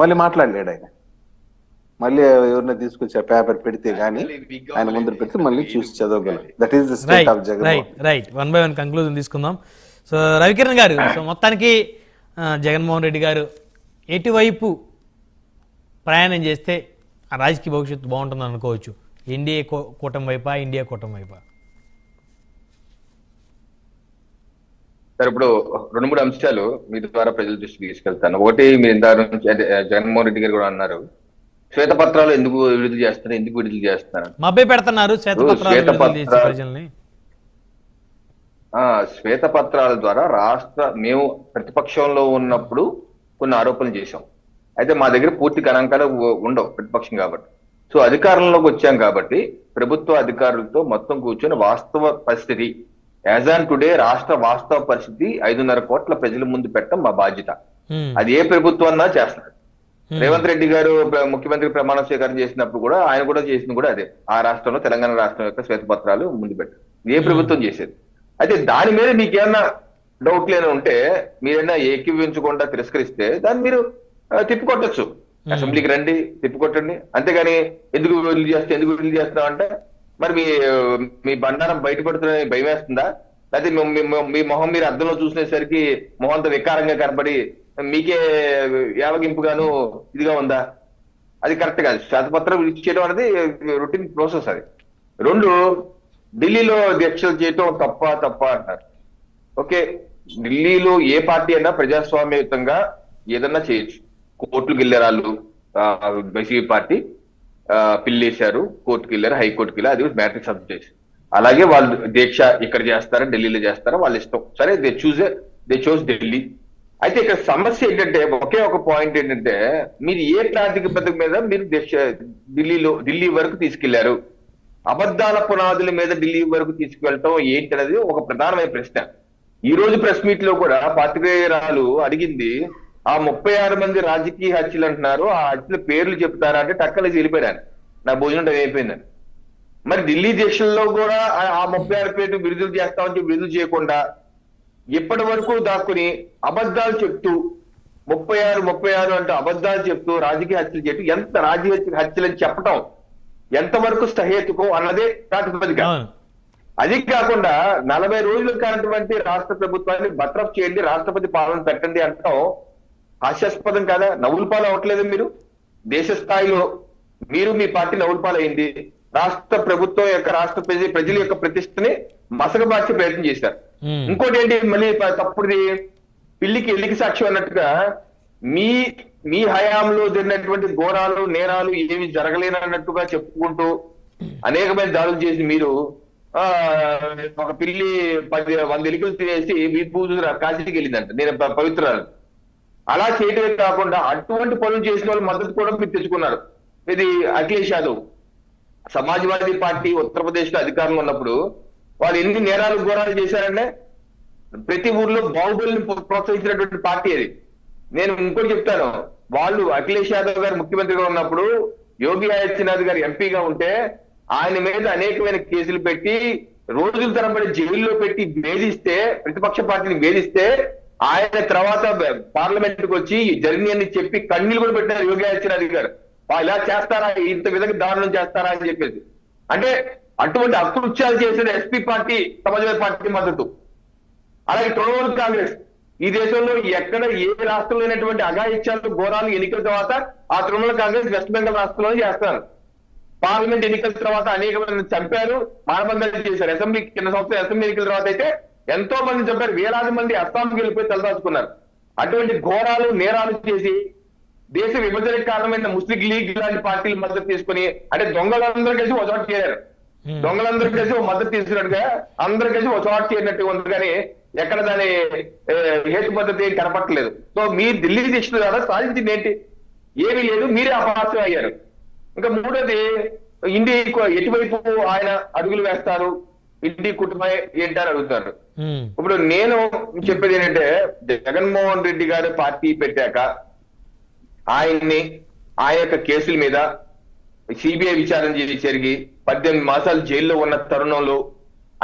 మళ్ళీ మాట్లాడలేడు ఆయన. మళ్ళీ ఎవరిని తీసుకొచ్చి ఆ పేపర్ పెడితే గానీ ఆయన ముందర పెడితే మళ్ళీ చూసి చదవగలం. That is the state right of Jagan right right one by one conclusion తీసుకుందాం. సో రవికిరణ్ గారు సో మొత్తానికి ఆ, జగన్మోహన్ రెడ్డి గారు ఎటువైపు ప్రయాణం చేస్తే ఆ రాజకీయ భవిష్యత్తు బాగుంటుంది అనుకోవచ్చు? ఎన్డీఏ కూ- కూటమి వైపా ఇండియా కూటమి వైపా? సార్ ఇప్పుడు రెండు మూడు అంశాలు మీ ద్వారా ప్రజల దృష్టికి తీసుకెళ్తాను. ఒకటి మీరు ఇందాక నుంచి అంటే, జగన్మోహన్ రెడ్డి గారు కూడా అన్నారు శ్వేతపత్రాలు ఎందుకు విడుదల చేస్తున్నారు ఎందుకు విడుదల చేస్తున్నారు? మభ్య పెడుతున్నారు శ్వేతపత్రాలు ఆ ద్వారా రాష్ట్ర మేము ప్రతిపక్షంలో ఉన్నప్పుడు కొన్ని ఆరోపణలు చేశాం. అయితే మా దగ్గర పూర్తి గణాంకాలు ఉండవు ప్రతిపక్షం కాబట్టి. సో అధికారంలోకి వచ్చాం కాబట్టి ప్రభుత్వ అధికారులతో మొత్తం కూర్చొని వాస్తవ పరిస్థితి యాజ్ ఆన్ టుడే రాష్ట్ర వాస్తవ పరిస్థితి ఐదున్నర కోట్ల ప్రజల ముందు పెట్టడం మా బాధ్యత. అది ఏ ప్రభుత్వం చేస్తారు రేవంత్ రెడ్డి గారు ముఖ్యమంత్రి ప్రమాణ స్వీకారం చేసినప్పుడు కూడా ఆయన కూడా చేసింది కూడా అదే. ఆ రాష్ట్రంలో తెలంగాణ రాష్ట్రం యొక్క శ్వేతపత్రాలు ముందు పెట్టారు. ఏ ప్రభుత్వం చేసేది. అయితే దాని మీద మీకేమన్నా డౌట్ లేని ఉంటే మీరైనా ఏకీవించకుండా తిరస్కరిస్తే దాన్ని మీరు తిప్పికొట్టచ్చు. అసెంబ్లీకి రండి తిప్పికొట్టండి. అంతేగాని ఎందుకు విడుదల చేస్తే ఎందుకు విడుదల చేస్తున్నాం అంటే మరి మీ మీ బండారం బయటపడుతుందని భయం వేస్తుందా? లేకపోతే మీ- మొహం మీరు అద్దంలో చూసేసరికి అంత వికారంగా కనబడి మీకే యావగింపుగాను ఇదిగా ఉందా? అది కరెక్ట్ కాదు. శ్వేతపత్రం ఇచ్చేయడం అనేది రొటీన్ ప్రాసెస్ అది. రెండు ఢిల్లీలో దీక్షలు చేయటం తప్ప తప్ప అంటారు. ఓకే ఢిల్లీలో ఏ పార్టీ అయినా ప్రజాస్వామ్యయుతంగా ఏదన్నా చేయొచ్చు. కోర్టులకు వెళ్ళారు వాళ్ళు వైసీపీ పార్టీ పిల్లేశారు కోర్టుకు వెళ్ళారు హైకోర్టుకి వెళ్ళారు అది మ్యాటర్ సబ్జెక్ట్ చేసి అలాగే వాళ్ళు దీక్ష ఇక్కడ చేస్తారా ఢిల్లీలో చేస్తారా వాళ్ళ ఇష్టం. సరే they choose they choose Delhi అయితే ఇక్కడ సమస్య ఏంటంటే ఒకే ఒక పాయింట్ ఏంటంటే మీరు ఏ ప్రాతిపదిక మీద మీరు దీక్ష ఢిల్లీలో ఢిల్లీ వరకు తీసుకెళ్ళారు? అబద్ధాల పునాదుల మీద ఢిల్లీ వరకు తీసుకువెళ్ళటం ఏంటనేది ఒక ప్రధానమైన ప్రశ్న. ఈ రోజు ప్రెస్ మీట్లో కూడా పాత్రికేయురాలు అడిగింది ఆ ముప్పై ఆరు మంది రాజకీయ హత్యలు అంటున్నారు. ఆ హత్యల పేర్లు చెప్తారా అంటే టక్కలేసి వెళ్ళిపోయాను నా భోజనం టైం అయిపోయిందని. మరి ఢిల్లీ దేశంలో కూడా ఆ- ముప్పై ఆరు పేర్లు విడుదల చేస్తామని చెప్పి విడుదల చేయకుండా ఇప్పటి వరకు దాక్కుని అబద్ధాలు చెప్తూ ముప్పై ఆరు ముప్పై ఆరు అంటూ అబద్ధాలు చెప్తూ రాజకీయ హత్యలు చెప్తూ ఎంత రాజకీయ హత్యలని చెప్పటం ఎంతవరకు సహేతుకం అన్నదే ప్రాతిపదిక. అది కాకుండా నలభై రోజులు కానటువంటి రాష్ట్ర ప్రభుత్వాన్ని బట్రప్ చేయండి రాష్ట్రపతి పాలన పెట్టండి అంటాం. హాస్యాస్పదం కాదా? నవ్వుల పాలు అవ్వట్లేదు మీరు? దేశ స్థాయిలో మీరు మీ పార్టీ నవ్వుల పాలు అయింది రాష్ట్ర ప్రభుత్వం యొక్క రాష్ట్ర ప్రజ ప్రజల యొక్క ప్రతిష్టని మసకబార్చే ప్రయత్నం చేశారు. ఇంకోటి ఏంటి? మళ్ళీ తప్పుడుది పిల్లికి ఎల్లికి సాక్ష్యం అన్నట్టుగా మీ మీ హయాంలో జరిగినటువంటి ఘోరాలు నేరాలు ఏమి జరగలేనన్నట్టుగా చెప్పుకుంటూ అనేకమైన దాడులు చేసి మీరు ఆ ఒక పిల్లి పది వంద ఎలుకలు తినేసి మీ పూజ కాశీకి వెళ్ళిందంట. నేను పవిత్రాలు అలా చేయడమే కాకుండా అటువంటి పనులు చేసిన వాళ్ళు మద్దతు కూడా మీరు తెచ్చుకున్నారు. ఇది అఖిలేష్ యాదవ్. సమాజ్వాదీ పార్టీ ఉత్తరప్రదేశ్లో అధికారంలో ఉన్నప్పుడు వాళ్ళు ఎన్ని నేరాలు ఘోరాలు చేశారంటే ప్రతి ఊర్లో బాహుబలిని ప్రోత్సహించినటువంటి పార్టీ అది. నేను ఇంకోటి చెప్తాను. వాళ్ళు అఖిలేష్ యాదవ్ గారు ముఖ్యమంత్రిగా ఉన్నప్పుడు యోగి ఆదిత్యనాథ్ గారు ఎంపీగా ఉంటే ఆయన మీద అనేకమైన కేసులు పెట్టి రోజుల తరబడి జైల్లో పెట్టి వేధిస్తే ప్రతిపక్ష పార్టీని వేధిస్తే ఆయన తర్వాత పార్లమెంట్కు వచ్చి జరిగినని చెప్పి కన్నీళ్ళు కూడా పెట్టారు యోగి ఆదిత్యనాథ్ గారు. ఇలా చేస్తారా? ఇంత విధంగా దారుణం చేస్తారా? అని చెప్పేసి. అంటే అటువంటి అకృత్యాలు చేసిన ఎస్పీ పార్టీ సమాజవాదీ పార్టీ మద్దతు. అలాగే తృణమూల్ కాంగ్రెస్. ఈ దేశంలో ఎక్కడ ఏ రాష్ట్రంలో అయినటువంటి అఘాయిత్యాలు ఘోరాలు ఎన్నికల తర్వాత ఆ తృణమూల కాంగ్రెస్ వెస్ట్ బెంగాల్ రాష్ట్రంలో చేస్తారు. పార్లమెంట్ ఎన్నికల తర్వాత అనేక మంది చంపారు మానబంధాలు చేశారు. అసెంబ్లీ కింద సంవత్సరం అసెంబ్లీ ఎన్నికల తర్వాత అయితే ఎంతో మంది చంపారు వేలాది మంది అస్సాంకి వెళ్ళిపోయి తలదాచుకున్నారు. అటువంటి ఘోరాలు నేరాలు చేసి దేశ విభజనకు కారణమైన ముస్లిం లీగ్ ఇలాంటి పార్టీలు మద్దతు తీసుకుని అంటే దొంగలందరూ కలిసి ఒక చోట చేరారు. దొంగలందరూ కలిసి ఒక మద్దతు తీసుకున్నట్టుగా అందరూ కలిసి ఒక చోట చేరినట్టుగా ఉంది కానీ ఎక్కడ దాని హేతు పద్ధతి ఏం కనపట్టలేదు సో మీ ఢిల్లీ శిక్షణ ద్వారా సాధించింది ఏంటి? ఏమీ లేదు మీరే అపహాస్యం అయ్యారు. ఇంకా మూడోది ఇండి ఎటువైపు ఆయన అడుగులు వేస్తారు? ఇండి కుటుంబం ఏంటి అని అడుగుతారు. ఇప్పుడు నేను చెప్పేది ఏంటంటే జగన్మోహన్ రెడ్డి గారు పార్టీ పెట్టాక ఆయన్ని ఆ యొక్క కేసుల మీద సిబిఐ విచారణ చేసి జరిగి పద్దెనిమిది మాసాలు జైల్లో ఉన్న తరుణంలో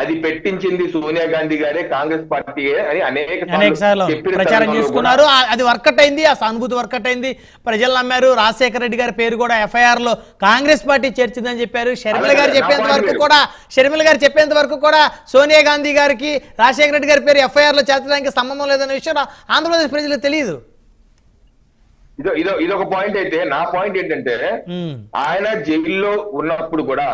అది పెట్టించింది సోనియా గాంధీ గారే కాంగ్రెస్ పార్టీ అని అనేక ప్రచారం చేసుకున్నారు. అది వర్కౌట్ అయింది ఆ సానుభూతి వర్కౌట్ అయింది. ప్రజలు నమ్మారు. రాజశేఖర రెడ్డి గారి పేరు కూడా ఎఫ్ఐఆర్లో కాంగ్రెస్ పార్టీ చేర్చిందని చెప్పారు. షర్మిల గారు చెప్పేంత వరకు కూడా షర్మిల గారు చెప్పేంత వరకు కూడా సోనియా గాంధీ గారికి రాజశేఖర రెడ్డి గారి పేరు ఎఫ్ఐఆర్లో చేర్చడానికి సంబంధం లేదనే విషయం ఆంధ్రప్రదేశ్ ప్రజలకు తెలియదు ఇదో ఇదో ఇదొక పాయింట్ అయితే నా పాయింట్ ఏంటంటే ఆయన జైల్లో ఉన్నప్పుడు కూడా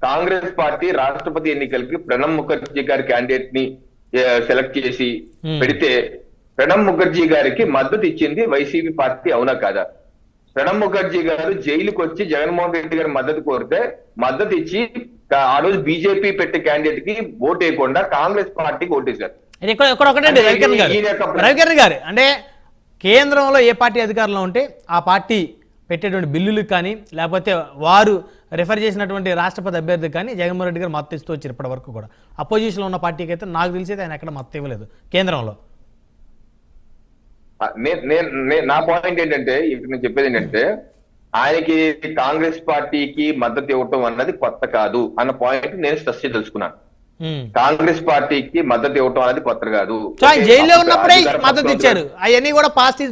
కాంగ్రెస్ పార్టీ రాష్ట్రపతి ఎన్నికలకి ప్రణబ్ ముఖర్జీ గారి క్యాండిడేట్ని సెలెక్ట్ చేసి Hmm. పెడితే ప్రణబ్ ముఖర్జీ గారికి మద్దతు ఇచ్చింది వైసీపీ పార్టీ అవునా కాదా? ప్రణబ్ ముఖర్జీ గారు జైలుకి వచ్చి జగన్మోహన్ రెడ్డి గారి మద్దతు కోరితే మద్దతు ఇచ్చి ఆ రోజు బీజేపీ పెట్టే క్యాండిడేట్కి ఓట్ వేయకుండా కాంగ్రెస్ పార్టీకి ఓటేశారు. రవికిరణ్ గారు అంటే కేంద్రంలో ఏ పార్టీ అధికారంలో ఉంటే ఆ పార్టీ పెట్టేటువంటి బిల్లులకు కానీ లేకపోతే వారు రెఫర్ చేసినటువంటి రాష్ట్రపతి అభ్యర్థికి కానీ జగన్మోహన్ రెడ్డి గారు మద్దతు ఇస్తూ వచ్చారు ఇప్పటి వరకు కూడా అపోజిషన్లో ఉన్న పార్టీకి అయితే నాకు తెలిసి ఆయన ఎక్కడ మద్దతు ఇవ్వలేదు. కేంద్రంలో. నే- పాయింట్ ఏంటంటే నేను చెప్పేది ఏంటంటే ఆయనకి కాంగ్రెస్ పార్టీకి మద్దతు ఇవ్వటం అన్నది కొత్త కాదు అన్న పాయింట్ నేను స్పష్టం తెలుసుకున్నాను. కాంగ్రెస్ పార్టీకి మద్దతు ఇవ్వటం అనేది కొత్త కాదు. జైల్లో ఉన్నప్పుడే మద్దతు ఇచ్చారు. అవన్నీ కూడా పాస్ట్